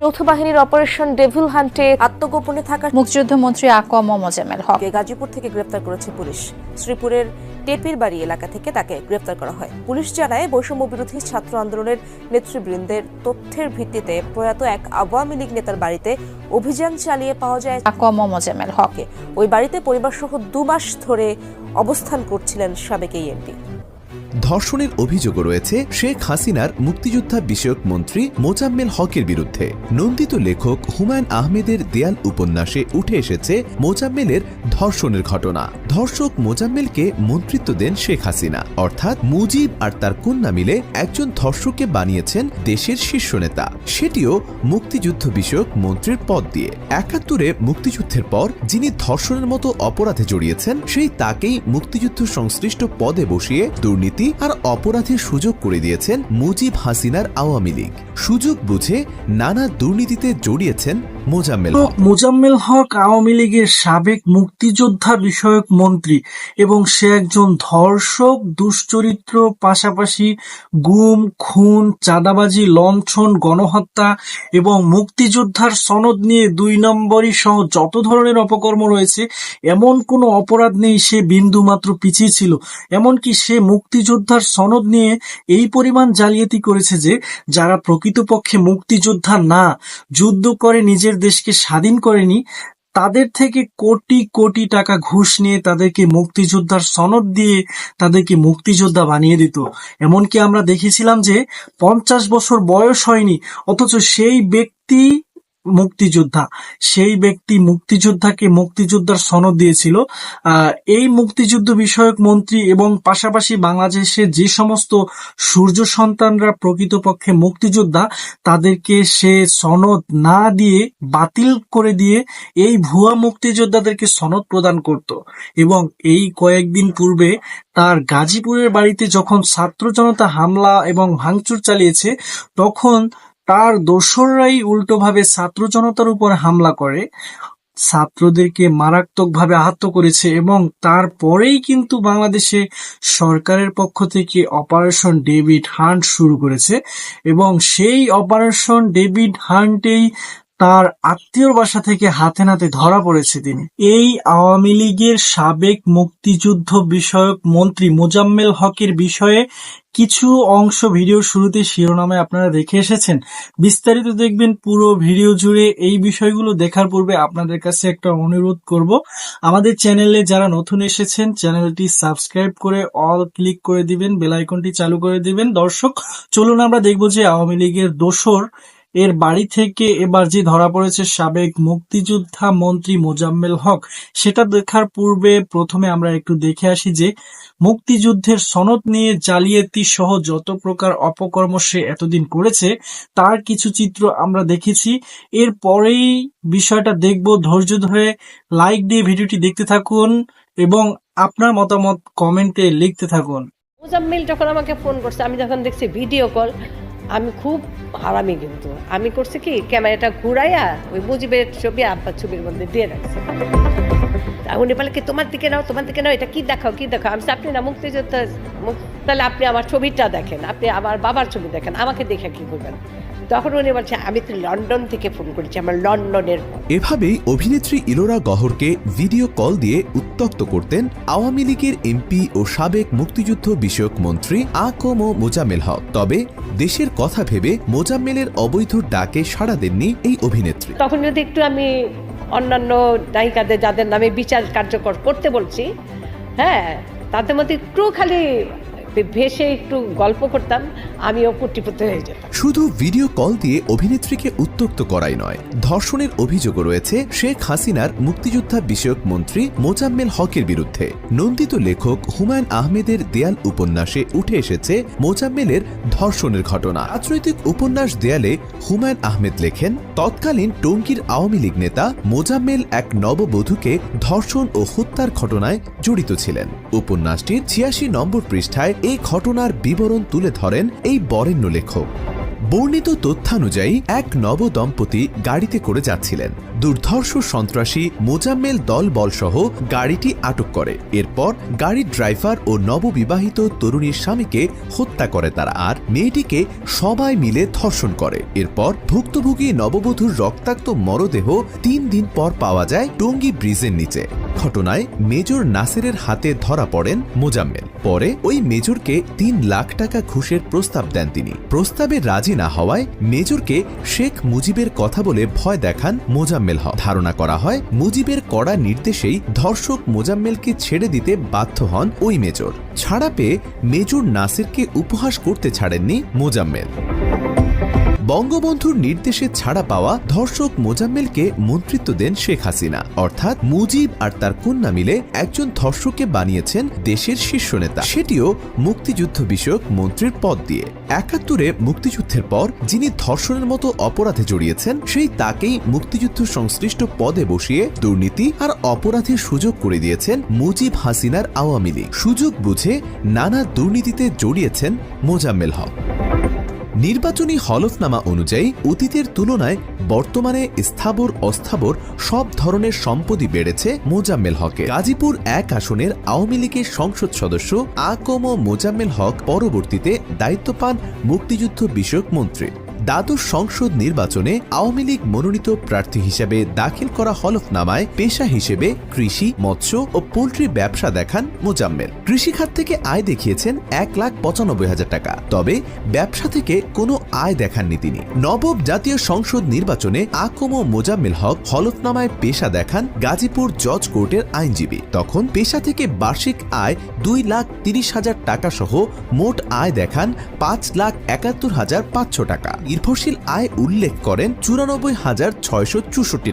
যৌথ বাহিনীর operation devil হান্টে আত্মগোপনে থাকা মুক্তিযুদ্ধ মন্ত্রী আকম মোজাম্মেল হক। গাজীপুর থেকে গ্রেপ্তার করেছে পুলিশ। শ্রীপুরের টেপির বাড়ি এলাকা থেকে তাকে গ্রেপ্তার করা হয়। পুলিশ জানায় বৈষম্য বিরোধী ছাত্র আন্দোলনের নেতৃবৃন্দের তথ্যের ভিত্তিতে প্রয়াত এক আওয়ামী লীগ নেতার বাড়িতে অভিযান চালিয়ে পাওয়া যায় আকম মোজাম্মেল হক। হকে ওই বাড়িতে পরিবারসহ দু মাস ধরে অবস্থান করছিলেন সাবেক এই এমপি ধর্ষণের অভিযোগও রয়েছে শেখ হাসিনার মুক্তিযোদ্ধা বিষয়ক মন্ত্রী মোজাম্মেল হকের বিরুদ্ধে। নন্দিত লেখক হুমায়ুন আহমেদের দেয়াল উপন্যাসে উঠে এসেছে মোজাম্মেলের ধর্ষণের ঘটনা। ধর্ষক মোজাম্মেলকে মন্ত্রিত্ব দেন শেখ হাসিনা। অর্থাৎ মুজিব আর তার কন্যা মিলে একজন ধর্ষককে বানিয়েছেন দেশের শীর্ষ নেতা। সেটিও মুক্তিযুদ্ধ বিষয়ক মন্ত্রীর পদ দিয়ে। একাত্তরে মুক্তিযুদ্ধের পর যিনি ধর্ষণের মতো অপরাধে জড়িয়েছেন, সেই তাকেই মুক্তিযুদ্ধ সংশ্লিষ্ট পদে বসিয়ে দুর্নীতি আর অপরাধের সুযোগ করে দিয়েছেন মুজিব হাসিনার আওয়ামী লীগ। সুযোগ বুঝে নানা দুর্নীতিতে জড়িয়েছেন মোজাম্মেল হক। মোজাম্মেল হক আওয়ামী লীগের সাবেক মুক্তিযোদ্ধা বিষয়ক মন্ত্রী এবং সে একজন ধর্ষক দুশ্চরিত্র পাশাপাশি গুম খুন চাঁদাবাজি লঞ্ছন গণহত্যা এবং মুক্তিযোদ্ধার সনদ নিয়ে দুই নম্বরই সহ যত ধরনের অপকর্ম রয়েছে এমন কোনো অপরাধ নেই সে বিন্দু মাত্র পিছিয়ে ছিল। এমনকি সে মুক্তিযোদ্ধার সনদ নিয়ে এই পরিমাণ জালিয়াতি করেছে যে যারা প্রকৃতপক্ষে মুক্তিযোদ্ধা না যুদ্ধ করে নিজের দেশকে স্বাধীন করেনি, তাদের থেকে কোটি কোটি টাকা ঘুষ নিয়ে তাদেরকে মুক্তিযোদ্ধার সনদ দিয়ে তাদেরকে মুক্তিযোদ্ধা বানিয়ে দিত। এমনকি আমরা দেখেছিলাম যে পঞ্চাশ বছর বয়স হয়নি, অথচ সেই ব্যক্তি মুক্তিযোদ্ধা। সেই ব্যক্তি মুক্তিযোদ্ধাকে মুক্তিযোদ্ধার সনদ দিয়েছিল। এই মুক্তিযুদ্ধ বিষয়ক মন্ত্রী এবং পাশাপাশি বাংলাদেশে যে সমস্ত সূর্য সন্তানরা প্রকৃতপক্ষে মুক্তিযোদ্ধা, তাদেরকে সে সনদ না দিয়ে, বাতিল করে দিয়ে এই ভুয়া মুক্তিযোদ্ধাদেরকে সনদ প্রদান করত। এবং এই কয়েকদিন পূর্বে তার গাজীপুরের বাড়িতে যখন ছাত্র জনতা হামলা এবং ভাঙচুর চালিয়েছে, তখন তার দোসররাই উল্টোভাবে ছাত্র জনতার উপর হামলা করে, ছাত্রদেরকে মারাত্মকভাবে আহত করেছে এবং তারপরেই কিন্তু বাংলাদেশে সরকারের পক্ষ থেকে অপারেশন ডেভিড হান্ট শুরু করেছে এবং সেই অপারেশন ডেভিড হান্টেই তার আত্মীয়র বাসা থেকে হাতে নাতে ধরা পড়েছে তিনি। এই আওয়ামী লীগের সাবেক মুক্তিযুদ্ধ বিষয়ক মন্ত্রী মোজাম্মেল হকের বিষয়ে কিছু অংশ ভিডিও শুরুতে শিরোনামে আপনারা দেখে এসেছেন। বিস্তারিত দেখবেন পুরো ভিডিও জুড়ে এই বিষয়গুলো দেখার পূর্বে আপনাদের কাছে একটা অনুরোধ করব। আমাদের চ্যানেলে যারা নতুন এসেছেন, চ্যানেলটি সাবস্ক্রাইব করে অল ক্লিক করে দিবেন বেলাইকনটি চালু করে দিবেন। দর্শক, চলুন আমরা দেখব যে আওয়ামী লীগের দোসর এর বাড়ি থেকে এবার যে ধরা পড়েছে সাবেক মুক্তিযোদ্ধা মন্ত্রী মোজাম্মেল হক, সেটা দেখার পূর্বে প্রথমে আমরা একটু দেখে আসি যে মুক্তিযুদ্ধের সনদ নিয়ে জালিয়াতি সহ যত প্রকার অপকর্ম সে এতদিন করেছে, তার কিছু চিত্র আমরা দেখেছি। এর পরেই বিষয়টা দেখব। ধৈর্য ধরে লাইক দিয়ে ভিডিওটি দেখতে থাকুন এবং আপনার মতামত কমেন্টে লিখতে থাকুন। মোজাম্মিল যখন আমাকে ফোন করছে, আমি যখন দেখছি ভিডিও কল আমি খুব হারামি কিন্তু। আমি করছি কি, ক্যামেরাটা ঘুরাইয়া ওই মুজিবের ছবি, আব্বার ছবির মধ্যে দিয়ে রাখছে। উনি বলে কি, তোমার দিকে নাও, তোমার দিকে নাও, এটা কি দেখাও কি দেখাও? আমি আপনি না মুক্তিযোদ্ধা মুক- তাহলে আপনি আমার ছবিটা দেখেন, আপনি আমার বাবার ছবি দেখেন, আমাকে দেখে কি করবেন? তখন উনি বলছে আমি তো লন্ডন থেকে ফোন করেছি আমার লন্ডনের এভাবেই অভিনেত্রী ইলোরা গহরকে ভিডিও কল দিয়ে উত্তক্ত করতেন আওয়ামী লীগের এমপি ও সাবেক মুক্তিযুদ্ধ বিষয়ক মন্ত্রী আকম ও মোজাম্মেল হক। তবে দেশের কথা ভেবে মোজাম্মেলের অবৈধ ডাকে সাড়া দেননি এই অভিনেত্রী। তখন যদি একটু আমি অন্যান্য নায়িকাদের যাদের নামে বিচার কার্যকর করতে বলছি হ্যাঁ তাদের মধ্যে একটু খালি ভেসে একটু গল্প করতাম আমিও কুটিপুতে হয়ে যেতাম। শুধু ভিডিও কল দিয়ে অভিনেত্রীকে উত্তক্ত করাই নয়, ধর্ষণের অভিযোগও রয়েছে শেখ হাসিনার মুক্তিযোদ্ধা বিষয়ক মন্ত্রী মোজাম্মেল হকের বিরুদ্ধে। নন্দিত লেখক হুমায়ুন আহমেদের দেয়াল উপন্যাসে উঠে এসেছে মোজাম্মেলের ধর্ষণের ঘটনা। রাজনৈতিক উপন্যাস দেয়ালে হুমায়ুন আহমেদ লেখেন, তৎকালীন টঙ্গীর আওয়ামী লীগ নেতা মোজাম্মেল এক নববধূকে ধর্ষণ ও হত্যার ঘটনায় জড়িত ছিলেন। উপন্যাসটির ছিয়াশি নম্বর পৃষ্ঠায় এই ঘটনার বিবরণ তুলে ধরেন এই বরেণ্য লেখক। বর্ণিত তথ্যানুযায়ী এক নব দম্পতি গাড়িতে করে যাচ্ছিলেন। দুর্ধর্ষ সন্ত্রাসী মোজাম্মেল দল বলসহ গাড়িটি আটক করে। এরপর গাড়ির ড্রাইভার ও নববিবাহিত তরুণীর স্বামীকে হত্যা করে তারা আর মেয়েটিকে সবাই মিলে ধর্ষণ করে। এরপর ভুক্তভোগী নববধূর রক্তাক্ত মরদেহ তিন দিন পর পাওয়া যায় টঙ্গী ব্রিজের নিচে। ঘটনায় মেজর নাসিরের হাতে ধরা পড়েন মোজাম্মেল। পরে ওই মেজরকে তিন লাখ টাকা ঘুষের প্রস্তাব দেন তিনি। প্রস্তাবে রাজি না হওয়ায় মেজরকে শেখ মুজিবের কথা বলে ভয় দেখান মোজাম্মেল হক। ধারণা করা হয়, মুজিবের কড়া নির্দেশেই ধর্ষক মোজাম্মেলকে ছেড়ে দিতে বাধ্য হন ওই মেজর। ছাড়া পেয়ে মেজর নাসিরকে উপহাস করতে ছাড়েননি মোজাম্মেল। বঙ্গবন্ধুর নির্দেশে ছাড়া পাওয়া ধর্ষক মোজাম্মেলকে মন্ত্রিত্ব দেন শেখ হাসিনা। অর্থাৎ মুজিব আর তার কন্যা মিলে একজন ধর্ষককে বানিয়েছেন দেশের শীর্ষ নেতা। সেটিও মুক্তিযুদ্ধ বিষয়ক মন্ত্রীর পদ দিয়ে। একাত্তরে মুক্তিযুদ্ধের পর যিনি ধর্ষণের মতো অপরাধে জড়িয়েছেন, সেই তাকেই মুক্তিযুদ্ধ সংশ্লিষ্ট পদে বসিয়ে দুর্নীতি আর অপরাধের সুযোগ করে দিয়েছেন মুজিব হাসিনার আওয়ামী লীগ। সুযোগ বুঝে নানা দুর্নীতিতে জড়িয়েছেন মোজাম্মেল হক। নির্বাচনী হলফনামা অনুযায়ী অতীতের তুলনায় বর্তমানে স্থাবর, অস্থাবর সব ধরনের সম্পত্তি বেড়েছে মোজাম্মেল হকে। গাজীপুর এক আসনের আওয়ামী লীগের সংসদ সদস্য আকম মোজাম্মেল হক পরবর্তীতে দায়িত্ব পান মুক্তিযুদ্ধ বিষয়ক মন্ত্রী দ্বাদশ সংসদ নির্বাচনে আওয়ামী লীগ মনোনীত প্রার্থী হিসেবে দাখিল করা হলফনামায় পেশা হিসেবে কৃষি, মৎস্য ও পোল্ট্রি ব্যবসা দেখান মোজাম্মেল। কৃষিখাত থেকে আয় দেখিয়েছেন এক লাখ পঁচানব্বই হাজার টাকা। তবে ব্যবসা থেকে কোনো আয় দেখাননি তিনি। নবম জাতীয় সংসদ নির্বাচনে আকম মোজাম্মেল হক হলফনামায় পেশা দেখান গাজীপুর জজ কোর্টের আইনজীবী। তখন পেশা থেকে বার্ষিক আয় দুই লাখ তিরিশ হাজার টাকা সহ মোট আয় দেখান পাঁচ লাখ একাত্তর হাজার পাঁচশো টাকা। নির্ভরশীল আয় উল্লেখ করেন চুরানব্বই হাজার ছয়শো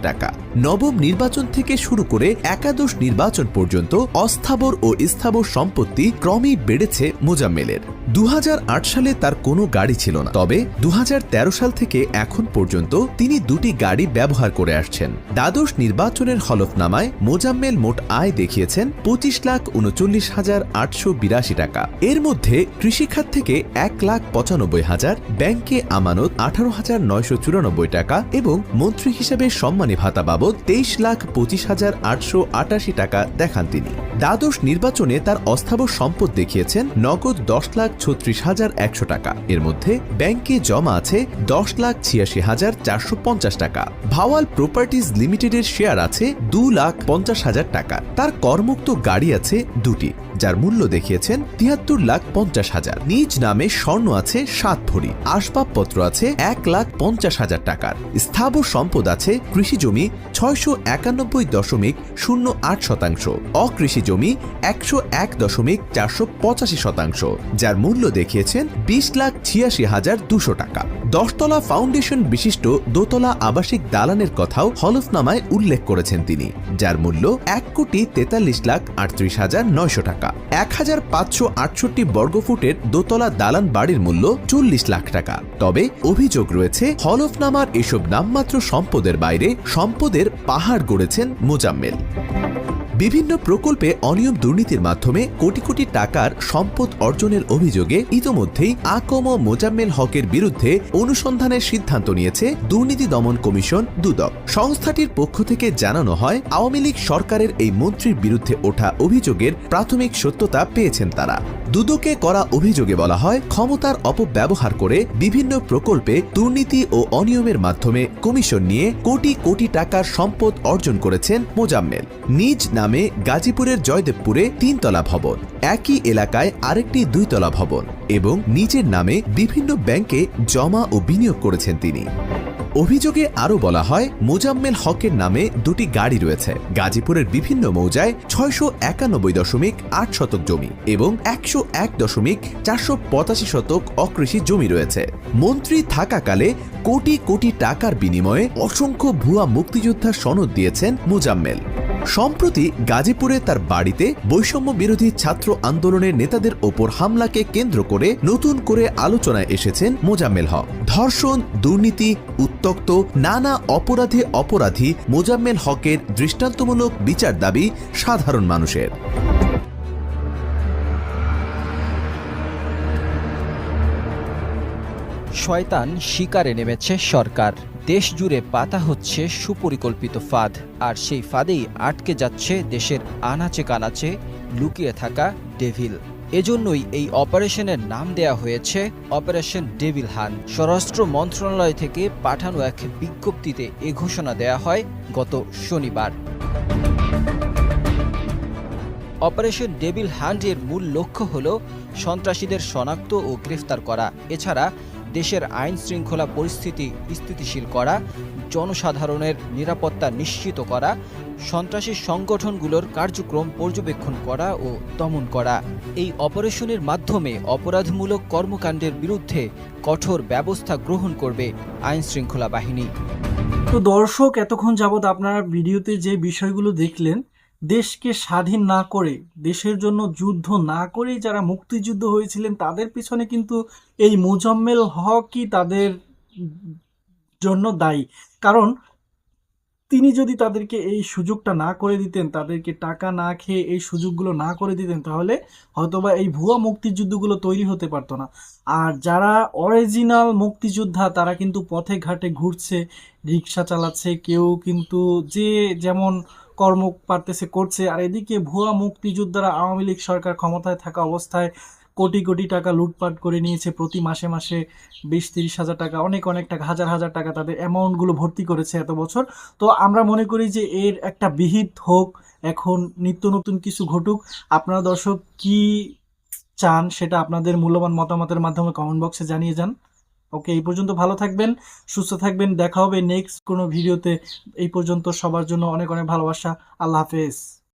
টাকা। নবম নির্বাচন থেকে শুরু করে একাদশ নির্বাচন পর্যন্ত অস্থাবর ও স্থাবর সম্পত্তি ক্রমেই বেড়েছে মোজাম্মেলের। দু হাজার আট সালে তার কোনো গাড়ি ছিল না। তবে দুহাজার তেরো সাল থেকে এখন পর্যন্ত তিনি দুটি গাড়ি ব্যবহার করে আসছেন। দ্বাদশ নির্বাচনের হলফনামায় মোজাম্মেল মোট আয় দেখিয়েছেন পঁচিশ লাখ উনচল্লিশ হাজার আটশো বিরাশি টাকা। এর মধ্যে কৃষিখাত থেকে এক লাখ পঁচানব্বই হাজার, ব্যাংকে আমানত আঠারো হাজার নয়শো চুরানব্বই টাকা এবং মন্ত্রী হিসেবে সম্মানী ভাতা বাবদ তেইশ লাখ পঁচিশ হাজার আটশো আটাশি টাকা দেখান তিনি। দ্বাদশ নির্বাচনে তার অস্থাবর সম্পদ দেখিয়েছেন নগদ দশ লাখ ছত্রিশ হাজার একশো টাকা। এর মধ্যে ব্যাংকে জমা আছে দশ লাখ ছিয়াশি হাজার চারশো পঞ্চাশ টাকা। ভাওয়াল প্রপার্টিজ লিমিটেডের শেয়ার আছে দু লাখ পঞ্চাশ হাজার টাকা। তার কর্মুক্ত গাড়ি আছে দুটি, যার মূল্য দেখিয়েছেন তিয়াত্তর লাখ পঞ্চাশ হাজার। নিজ নামে স্বর্ণ আছে সাত ভরি, আসবাবপত্র আছে এক লাখ পঞ্চাশ হাজার টাকার। স্থাবর সম্পদ আছে কৃষি জমি ছয়শো একানব্বই দশমিক শূন্য আট শতাংশ। অকৃষি জমি একশো এক দশমিক চারশো পঁচাশি শতাংশ, যার মূল্য দেখিয়েছেন বিশ লাখ ছিয়াশি হাজার দুশো টাকা। দশতলা ফাউন্ডেশন বিশিষ্ট দোতলা আবাসিক দালানের কথাও হলফনামায় উল্লেখ করেছেন তিনি, যার মূল্য এক কোটি তেতাল্লিশ লাখ আটত্রিশ হাজার নয়শো টাকা। এক হাজার পাঁচশো আটষট্টি বর্গফুটের দোতলা দালান বাড়ির মূল্য চল্লিশ লাখ টাকা। তবে অভিযোগ রয়েছে, হলফনামার এসব নামমাত্র সম্পদের বাইরে সম্পদের পাহাড় গড়েছেন মোজাম্মেল। বিভিন্ন প্রকল্পে অনিয়ম দুর্নীতির মাধ্যমে কোটি কোটি টাকার সম্পদ অর্জনের অভিযোগে ইতোমধ্যেই আকম মোজাম্মেল হকের বিরুদ্ধে অনুসন্ধানের সিদ্ধান্ত নিয়েছে দুর্নীতি দমন কমিশন দুদক। সংস্থাটির পক্ষ থেকে জানানো হয়, আওয়ামী লীগ সরকারের এই মন্ত্রীর বিরুদ্ধে ওঠা অভিযোগের প্রাথমিক সত্যতা পেয়েছেন তারা। দুদকে করা অভিযোগে বলা হয়, ক্ষমতার অপব্যবহার করে বিভিন্ন প্রকল্পে দুর্নীতি ও অনিয়মের মাধ্যমে কমিশন নিয়ে কোটি কোটি টাকার সম্পদ অর্জন করেছেন মোজাম্মেল। নিজ নামে গাজীপুরের জয়দেবপুরে তিনতলা ভবন, একই এলাকায় আরেকটি দুইতলা ভবন এবং নিজের নামে বিভিন্ন ব্যাংকে জমা ও বিনিয়োগ করেছেন তিনি। অভিযোগে আরও বলা হয়, মোজাম্মেল হকের নামে দুটি গাড়ি রয়েছে। গাজীপুরের বিভিন্ন মৌজায় ছয়শো একানব্বই দশমিক আট শতক জমি এবং একশো এক দশমিক চারশো পঁচাশি শতক অকৃষি জমি রয়েছে। মন্ত্রী থাকাকালে কোটি কোটি টাকার বিনিময়ে অসংখ্য ভুয়া মুক্তিযোদ্ধা সনদ দিয়েছেন মোজাম্মেল। সম্প্রতি গাজীপুরে তার বাড়িতে বৈষম্য বিরোধী ছাত্র আন্দোলনের নেতাদের ওপর হামলাকে কেন্দ্র করে নতুন করে আলোচনায় এসেছেন মোজাম্মেল হক। ধর্ষণ, দুর্নীতি উত্তক্ত নানা অপরাধে অপরাধী মোজাম্মেল হকের দৃষ্টান্তমূলক বিচার দাবি সাধারণ মানুষের। শয়তান শিকারে নেমেছে সরকার। দেশ জুড়ে পাতা হচ্ছে সুপরিকল্পিত ফাঁদ, আর সেই ফাঁদেই আটকে যাচ্ছে দেশের আনাচে কানাচে লুকিয়ে থাকা ডেভিল। এজন্যই এই অপারেশনের নাম দেয়া হয়েছে অপারেশন ডেভিল হান। স্বরাষ্ট্র মন্ত্রণালয় থেকে পাঠানো এক বিজ্ঞপ্তিতে এ ঘোষণা দেয়া হয় গত শনিবার। অপারেশন ডেভিল হান্টের মূল লক্ষ্য হল সন্ত্রাসীদের শনাক্ত ও গ্রেফতার করা। এছাড়া দেশের আইন শৃঙ্খলা পরিস্থিতি স্থিতিশীল করা, জনসাধারণের নিরাপত্তা নিশ্চিত করা, সন্ত্রাসী সংগঠনগুলোর কার্যক্রম পর্যবেক্ষণ করা ও দমন করা। এই অপারেশনের মাধ্যমে অপরাধমূলক কর্মকাণ্ডের বিরুদ্ধে কঠোর ব্যবস্থা গ্রহণ করবে আইন শৃঙ্খলা বাহিনী। তো দর্শক, এতক্ষণ যাবৎ আপনারা ভিডিওতে যে বিষয়গুলো দেখলেন দেশকে স্বাধীন না করে, দেশের জন্য যুদ্ধ না করেই যারা মুক্তিযুদ্ধ হয়েছিলেন, তাদের পিছনে কিন্তু এই মোজাম্মেল হকই তাদের জন্য দায়ী। কারণ তিনি যদি তাদেরকে এই সুযোগটা না করে দিতেন, তাদেরকে টাকা না খেয়ে এই সুযোগগুলো না করে দিতেন, তাহলে হয়তোবা এই ভুয়া মুক্তিযুদ্ধগুলো তৈরি হতে পারতো না। আর যারা অরিজিনাল মুক্তিযোদ্ধা, তারা কিন্তু পথে ঘাটে ঘুরছে রিক্সা চালাচ্ছে, কেউ কিন্তু যে যেমন কর্ম পারতেছে করছে। আর এদিকে ভুয়া মুক্তিযোদ্ধারা আওয়ামী লীগ সরকার ক্ষমতায় থাকা অবস্থায় কোটি কোটি টাকা লুটপাট করে নিয়েছে প্রতি মাসে মাসে বিশ তিরিশ হাজার টাকা, অনেক অনেক টাকা, হাজার হাজার টাকা তাদের অ্যামাউন্টগুলো ভর্তি করেছে এত বছর। তো আমরা মনে করি যে এর একটা বিহিত হোক, এখন নিত্য নতুন কিছু ঘটুক। আপনারা দর্শক কি চান সেটা আপনাদের মূল্যবান মতামতের মাধ্যমে কমেন্ট বক্সে জানিয়ে যান। ওকে, এই পর্যন্ত ভালো থাকবেন, সুস্থ থাকবেন, দেখা হবে নেক্সট কোনো ভিডিওতে এই পর্যন্ত সবার জন্য অনেক অনেক ভালোবাসা, আল্লাহ হাফেজ।